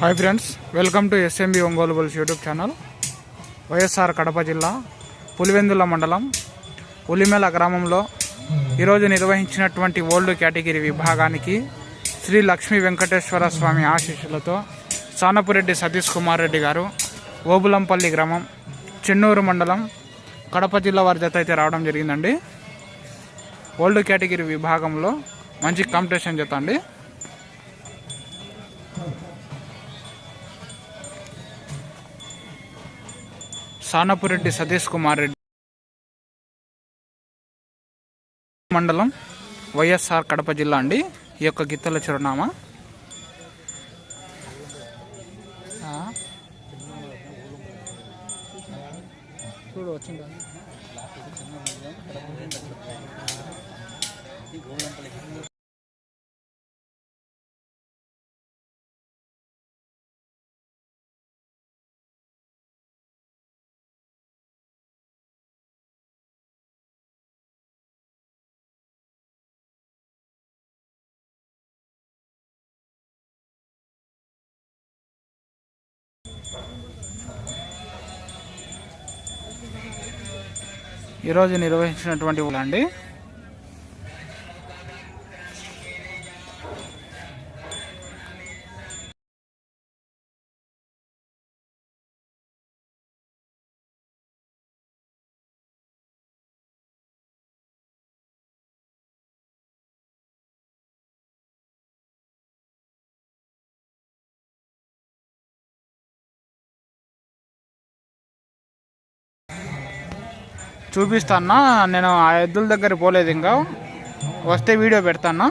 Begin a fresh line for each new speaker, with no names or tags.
Hi friends welcome to SMB Ongole bulls YouTube channel YSR Kadapa జిల్లా పులివెందుల మండలం ఉలిమెల గ్రామంలో ఈరోజు నిర్వహించినటువంటి ఓల్డ్ కేటగిరీ విభాగానికి శ్రీ లక్ష్మీ వెంకటేశ్వర స్వామి ఆశీస్సులతో సానపురెడ్డి సతీష్ కుమార్ రెడ్డి గారు ఓబులంపల్లి గ్రామం చెన్నూరు మండలం కడప జిల్లా వారి జత అయితే రావడం జరిగిందండి ఓల్డ్ కేటగిరీ విభాగంలో మంచి కాంపిటీషన్ జత అండి సానపురెడ్డి సతీష్ కుమార్ రెడ్డి మండలం వైఎస్ఆర్ కడప జిల్లా అండి. ఈ యొక్క గిత్తల చిరునామా. చూడు వచ్చిందా? ఈరోజు నిర్వహించినటువంటి అండి చూపిస్తానా నేను ఆ ఎద్దుల దగ్గర పోలేదు ఇంకా. వస్తే వీడియో పెడతాను